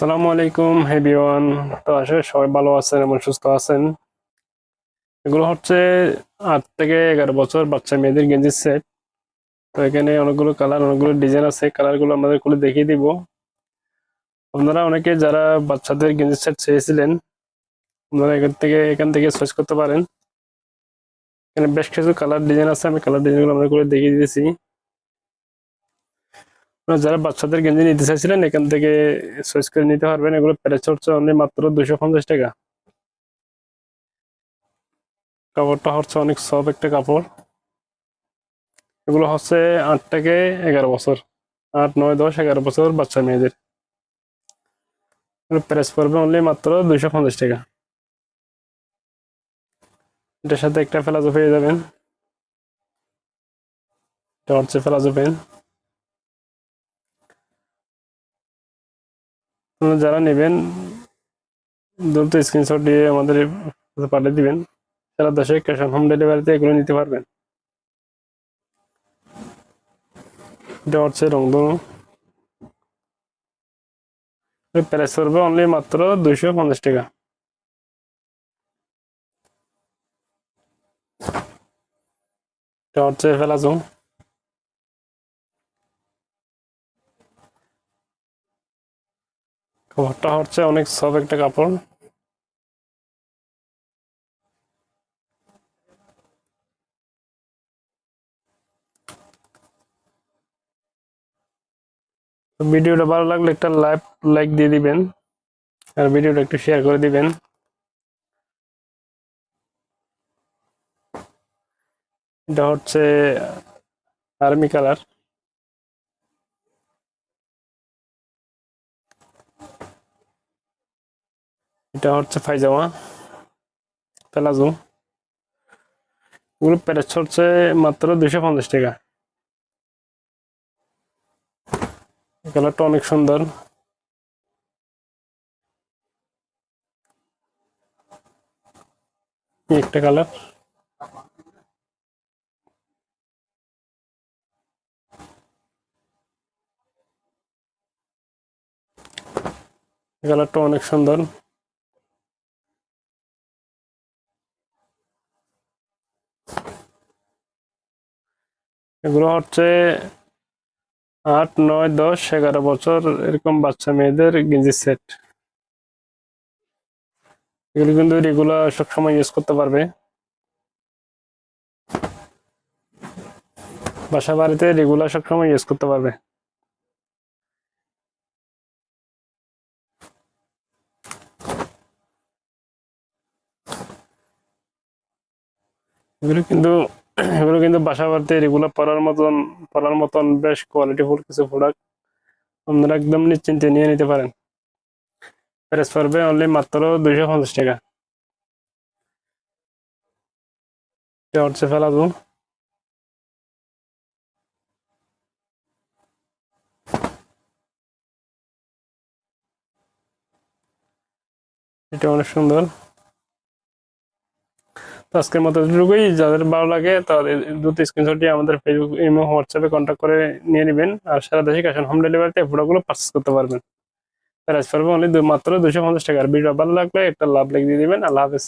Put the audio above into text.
আসসালামু আলাইকুম হেবিওয়ান তো আসলে সবাই ভালো আছেন এবং সুস্থ আছেন। এগুলো হচ্ছে আট থেকে এগারো বছর বাচ্চা মেয়েদের গেঞ্জির সেট। তো এখানে অনেকগুলো কালার, অনেকগুলো ডিজাইন আছে। কালারগুলো আমাদের খুলে দেখিয়ে দিব। আপনারা অনেকে যারা বাচ্চাদের গেঞ্জির সেট চেয়েছিলেন, আপনারা এখান থেকে এখান থেকে চয়েস করতে পারেন। এখানে বেশ কিছু কালার ডিজাইন আছে। আমি কালার ডিজাইনগুলো আমাদের করে দেখিয়ে দিয়েছি যারা বাচ্চাদের গেঞ্জি নিতে চাইছিলেন, এখান থেকে চয়েস করে নিতে পারবেন। এগুলো প্রাইস হচ্ছে অনলি মাত্র দুশো পঞ্চাশ টাকা। কাপড়টা হচ্ছে অনেক সফট একটা কাপড়। এগুলো হচ্ছে আট থেকে এগারো বছর। আট, নয়, দশ, এগারো বছর বাচ্চা মেয়েদের। প্রাইস পড়বে অনলি মাত্র দুশো পঞ্চাশ টাকা। এটার সাথে একটা ফেলাজো পেয়ে যাবেন। এটা হচ্ছে ফেলাজো পেন যারা নেবেন, দ্রুত স্ক্রিনশট দিয়ে আমাদের পাঠিয়ে দিবেন তারা দেশে ক্যাশ অন হোম ডেলিভারিতে এগুলো নিতে পারবেন। এটা হচ্ছে রংধনু। প্রাইস করবে অনলি মাত্র দুইশো পঞ্চাশ টাকা। এটা হচ্ছে ফেলাজো কাপড়টা হচ্ছে অনেক সফট একটা কাপড়। ভিডিওটা ভালো লাগলে একটা লাইভ লাইক দিয়ে দিবেন আর ভিডিওটা একটু শেয়ার করে দিবেন। এটা হচ্ছে আর্মি কালার। এটা হচ্ছে পায়জামা প্লাজো। এগুলো প্যারেস হচ্ছে মাত্র দুশো পঞ্চাশ টাকা। কালারটা অনেক সুন্দর। একটা কালার। কালারটা অনেক সুন্দর। এগুলো হচ্ছে আট, নয়, দশ, এগারো বছর এরকম বাচ্চা মেয়েদের গেঞ্জি সেট। এগুলো কিন্তু রেগুলার সবসময় ইউজ করতে পারবে। বাসা বাড়িতে রেগুলার সবসময় ইউজ করতে পারবে। এগুলো কিন্তু এগুলো কিন্তু বাসা বাড়িতে রেগুলার পরার মতন পরার মতন বেশ কোয়ালিটিফুল কিছু প্রোডাক্ট আপনারা একদম নিশ্চিন্তে নিয়ে নিতে পারেন। প্রাইস পড়বে অনলি মাত্র দুইশো পঞ্চাশ টাকা। হচ্ছে এটা অনেক সুন্দর। আজকের মতো এটুকুই যাদের ভালো লাগে তাদের দ্রুত স্ক্রিনশটটি আমাদের ফেসবুক ইমো হোয়াটসঅ্যাপে কন্ট্যাক্ট করে নিয়ে নেবেন। আর সারা দেশে ক্যাশ অন হোম ডেলিভারিতে প্রোডাক্টগুলো পার্চেস করতে পারবেন। প্রাইস পড়বে অনলি মাত্র দুশো পঞ্চাশ টাকা। আর ভিডিও ভালো লাগলে একটা লাভ লিখে দিয়ে দেবেন। আল্লাহ হাফেজ।